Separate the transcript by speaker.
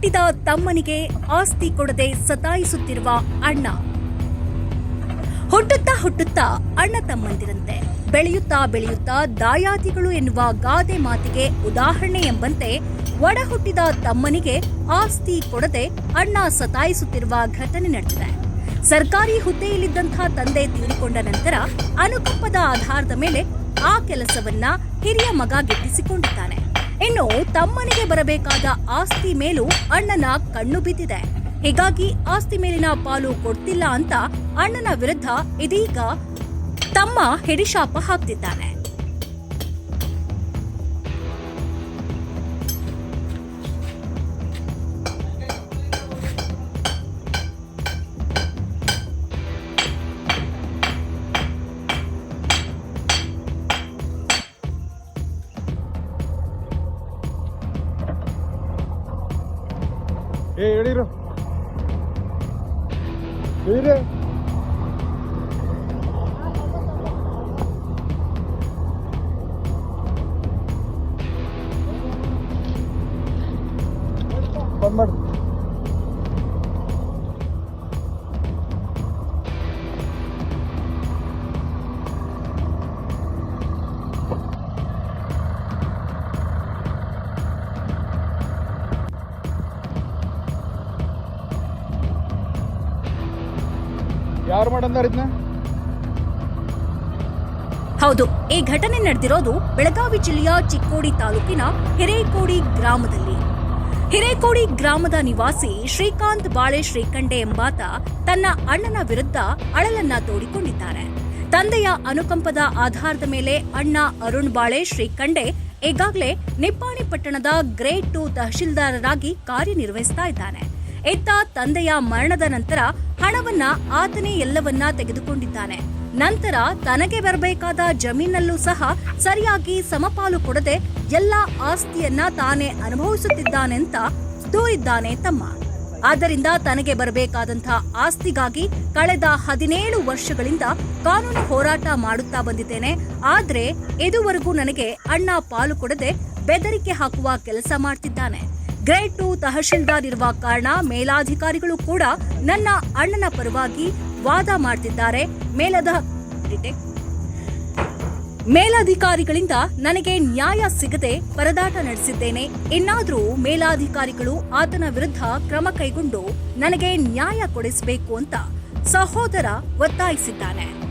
Speaker 1: ಹುಟ್ಟಿದ ತಮ್ಮನಿಗೆ ಆಸ್ತಿ ಕೊಡದೆ ಸತಾಯಿಸುತ್ತಿರುವ ಅಣ್ಣ. ಹುಟ್ಟುತ್ತಾ ಹುಟ್ಟುತ್ತಾ ಅಣ್ಣ ತಮ್ಮಂದಿರಂತೆ ಬೆಳೆಯುತ್ತಾ ಬೆಳೆಯುತ್ತಾ ದಾಯಾದಿಗಳು ಎನ್ನುವ ಗಾದೆ ಮಾತಿಗೆ ಉದಾಹರಣೆ ಎಂಬಂತೆ ಒಡ ಹುಟ್ಟಿದ ತಮ್ಮನಿಗೆ ಆಸ್ತಿ ಕೊಡದೆ ಅಣ್ಣ ಸತಾಯಿಸುತ್ತಿರುವ ಘಟನೆ ನಡೆದಿದೆ. ಸರ್ಕಾರಿ ಹುದ್ದೆಯಲ್ಲಿದ್ದಂಥ ತಂದೆ ತೀರಿಕೊಂಡ ನಂತರ ಅನುಕಂಪದ ಆಧಾರದ ಮೇಲೆ ಆ ಕೆಲಸವನ್ನ ಹಿರಿಯ ಮಗ ಗಿಟ್ಟಿಸಿಕೊಂಡಿದ್ದಾನೆ ಇನ್ನು ತಮ್ಮನಿಗೆ ಬರಬೇಕಾದ ಆಸ್ತಿ ಮೇಲೂ ಅಣ್ಣನ ಕಣ್ಣು ಬಿದ್ದಿದೆ. ಹೀಗಾಗಿ ಆಸ್ತಿ ಮೇಲಿನ ಪಾಲು ಕೊಡ್ತಿಲ್ಲ ಅಂತ ಅಣ್ಣನ ವಿರುದ್ಧ ಇದೀಗ ತಮ್ಮ ಹಿಡಿಶಾಪ ಹಾಕ್ತಿದ್ದಾನೆ.
Speaker 2: ಏ ಹೇಳಿರು ಹೇಳಿರಿ ಬಂದ್ ಯಾರು
Speaker 1: ಹೌದು, ಈ ಘಟನೆ ನಡೆದಿರೋದು ಬೆಳಗಾವಿ ಜಿಲ್ಲೆಯ ಚಿಕ್ಕೋಡಿ ತಾಲೂಕಿನ ಹಿರೇಕೋಡಿ ಗ್ರಾಮದಲ್ಲಿ. ಹಿರೇಕೋಡಿ ಗ್ರಾಮದ ನಿವಾಸಿ ಶ್ರೀಕಾಂತ್ ಬಾಳೆ ಶ್ರೀಕಂಡೆ ಎಂಬಾತ ತನ್ನ ಅಣ್ಣನ ವಿರುದ್ಧ ಅಳಲನ್ನ ತೋಡಿಕೊಂಡಿದ್ದಾರೆ. ತಂದೆಯ ಅನುಕಂಪದ ಆಧಾರದ ಮೇಲೆ ಅಣ್ಣ ಅರುಣ್ ಬಾಳೆ ಶ್ರೀಕಂಡೆ ಈಗಾಗಲೇ ನಿಪ್ಪಾಣಿ ಪಟ್ಟಣದ ಗ್ರೇಡ್ ಟು ತಹಶೀಲ್ದಾರರಾಗಿ ಕಾರ್ಯನಿರ್ವಹಿಸ್ತಾ ಇದ್ದಾನೆ. ಇತ್ತ ತಂದೆಯ ಮರಣದ ನಂತರ ಹಣವನ್ನ ಆತನೇ ಎಲ್ಲವನ್ನ ತೆಗೆದುಕೊಂಡಿದ್ದಾನೆ. ನಂತರ ತನಗೆ ಬರಬೇಕಾದ ಜಮೀನಲ್ಲೂ ಸಹ ಸರಿಯಾಗಿ ಸಮಪಾಲು ಕೊಡದೆ ಎಲ್ಲ ಆಸ್ತಿಯನ್ನ ತಾನೇ ಅನುಭವಿಸುತ್ತಿದ್ದಾನೆಂತ ದೂರಿದ್ದಾನೆ ತಮ್ಮ. ಆದ್ದರಿಂದ ತನಗೆ ಬರಬೇಕಾದಂತಹ ಆಸ್ತಿಗಾಗಿ ಕಳೆದ ಹದಿನೇಳು ವರ್ಷಗಳಿಂದ ಕಾನೂನು ಹೋರಾಟ ಮಾಡುತ್ತಾ ಬಂದಿದ್ದೇನೆ. ಆದ್ರೆ ಇದುವರೆಗೂ ನನಗೆ ಅಣ್ಣ ಪಾಲು ಕೊಡದೆ ಬೆದರಿಕೆ ಹಾಕುವ ಕೆಲಸ ಮಾಡ್ತಿದ್ದಾನೆ. ಗ್ರೇಡ್ ಟು ತಹಶೀಲ್ದಾರ್ ಇರುವ ಕಾರಣ ಮೇಲಾಧಿಕಾರಿಗಳು ಕೂಡ ನನ್ನ ಅಣ್ಣನ ಪರವಾಗಿ ವಾದ ಮಾಡ್ತಿದ್ದಾರೆ. ಮೇಲದ ಮೇಲಾಧಿಕಾರಿಗಳಿಂದ ನನಗೆ ನ್ಯಾಯ ಸಿಗದೆ ಪರದಾಟ ನಡೆಸಿದ್ದೇನೆ. ಇನ್ನಾದರೂ ಮೇಲಾಧಿಕಾರಿಗಳು ಆತನ ವಿರುದ್ಧ ಕ್ರಮ ಕೈಗೊಂಡು ನನಗೆ ನ್ಯಾಯ ಕೊಡಿಸಬೇಕು ಅಂತ ಸಹೋದರ ಒತ್ತಾಯಿಸಿದ್ದಾನೆ.